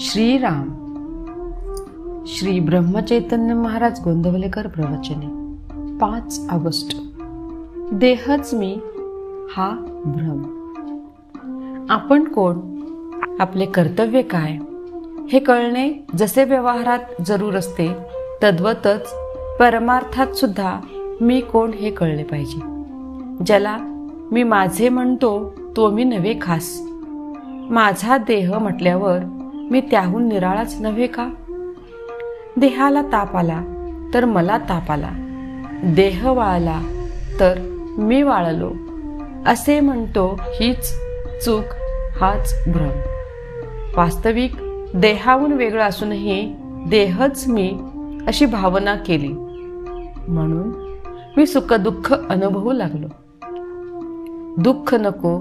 श्रीराम. श्री ब्रह्मचैतन्य महाराज गोंदवलेकर प्रवचने पाच ऑगस्ट. देहच मी हा भ्रम. आपण कोण? आपले कर्तव्य काय? हे कळणे जसे व्यवहारात जरूर असते तद्वतच परमार्थात सुद्धा मी कोण हे कळले पाहिजे. ज्याला मी माझे म्हणतो तो मी नव्हे खास. माझा देह म्हटल्यावर मी त्याहून निराळाच नव्हे का? देहाला ताप आला तर मला ताप आला. देह वाळला तर मी वाळलो. असे म्हणतो हीच चूक हाच भ्रम. वास्तविक देहाहून वेगळं असूनही देहच मी अशी भावना केली. म्हणून मी सुखदुःख अनुभवू लागलो. दुःख नको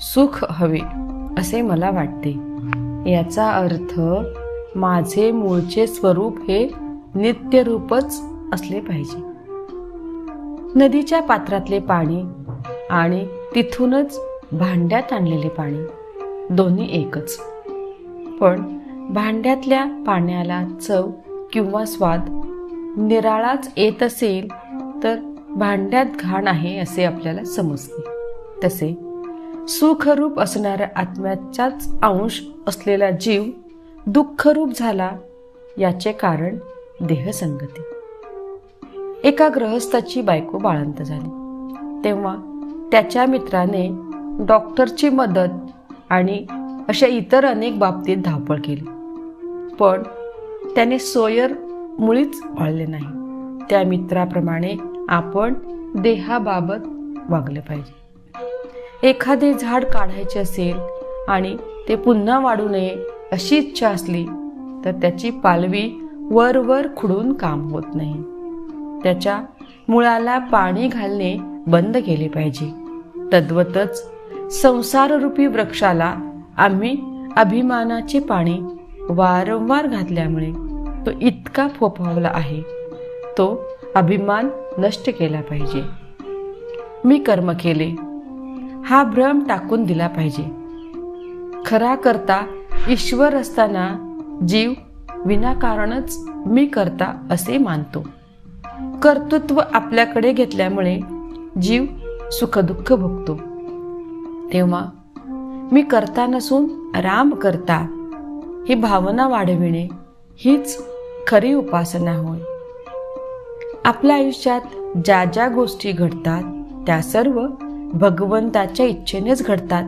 सुख हवे असे मला वाटते. याचा अर्थ माझे मूळचे स्वरूप हे नित्यरूपच असले पाहिजे. नदीच्या पात्रातले पाणी आणि तिथूनच भांड्यात आणलेले पाणी दोन्ही एकच. पण भांड्यातल्या पाण्याला चव किंवा स्वाद निराळाच येत असेल तर भांड्यात घाण आहे असे आपल्याला समजते. तसे सुखरूप असणाऱ्या आत्म्याचाच अंश असलेला जीव दुःखरूप झाला याचे कारण देहसंगती. एका गृहस्थाची बायको बाळंत झाली. तेव्हा त्याच्या मित्राने डॉक्टरची मदत आणि अशा इतर अनेक बाबतीत धावपळ केली. पण त्याने सोयर मुळीच पाळले नाही. त्या मित्राप्रमाणे आपण देहाबाबत वागले पाहिजे. एखादे झाड काढायचे असेल आणि ते पुन्हा वाढू नये अशी इच्छा असली तर त्याची पालवी वरवर खुडून काम होत नाही. त्याच्या मुळाला पाणी घालणे बंद केले पाहिजे. तद्वतच संसाररूपी वृक्षाला आम्ही अभिमानाचे पाणी वारंवार घातल्यामुळे तो इतका फोफावला आहे. तो अभिमान नष्ट केला पाहिजे. मी कर्म केले हा भ्रम टाकून दिला पाहिजे. खरा करता ईश्वर असताना जीव विनाकारणच मी करता असे मानतो. कर्तृत्व आपल्याकडे घेतल्यामुळे जीव सुखदुःख भोगतो. तेव्हा मी करता नसून राम करता ही भावना वाढविणे हीच खरी उपासना होय. आपल्या आयुष्यात ज्या ज्या गोष्टी घडतात त्या सर्व भगवंताच्या इच्छेनेच घडतात.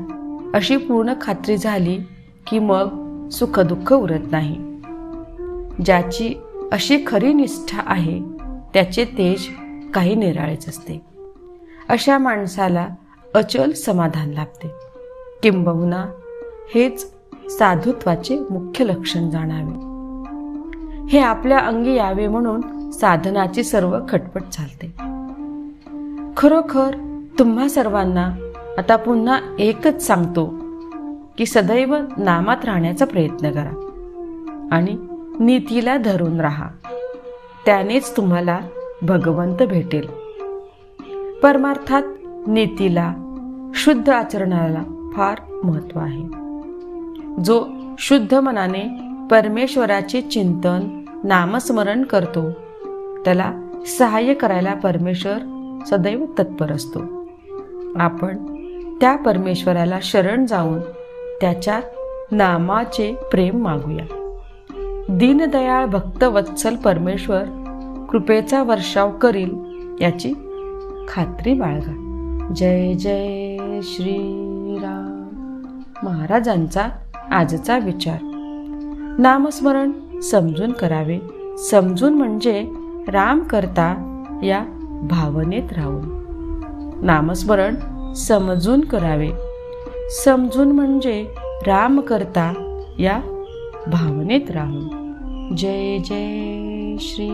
अशी पूर्ण खात्री झाली की मग सुखदुःख उरत नाही. ज्याची अशी खरी निष्ठा आहे त्याचे तेज काही निराळेच असते. अशा माणसाला अचल समाधान लाभते. किंबहुना हेच साधुत्वाचे मुख्य लक्षण जाणावे. हे आपल्या अंगी यावे म्हणून साधनाची सर्व खटपट चालते. खरोखर तुम्हा सर्वांना आता पुन्हा एकच सांगतो की सदैव नामात राहण्याचा प्रयत्न करा आणि नीतीला धरून राहा. त्यानेच तुम्हाला भगवंत भेटेल. परमार्थात नीतीला शुद्ध आचरणाला फार महत्त्व आहे. जो शुद्ध मनाने परमेश्वराचे चिंतन नामस्मरण करतो त्याला सहाय्य करायला परमेश्वर सदैव तत्पर असतो. आपण त्या परमेश्वराला शरण जाऊन त्याच्या नामाचे प्रेम मागूया. दीनदयाळ भक्त वत्सल परमेश्वर कृपेचा वर्षाव करील याची खात्री बाळगा. जय जय श्रीराम. महाराजांचा आजचा विचार. नामस्मरण समजून करावे. समजून म्हणजे राम करता या भावनेत राहून. नामस्मरण समजून करावे. समजून म्हणजे राम करता या भावनेत राहून. जय जय श्री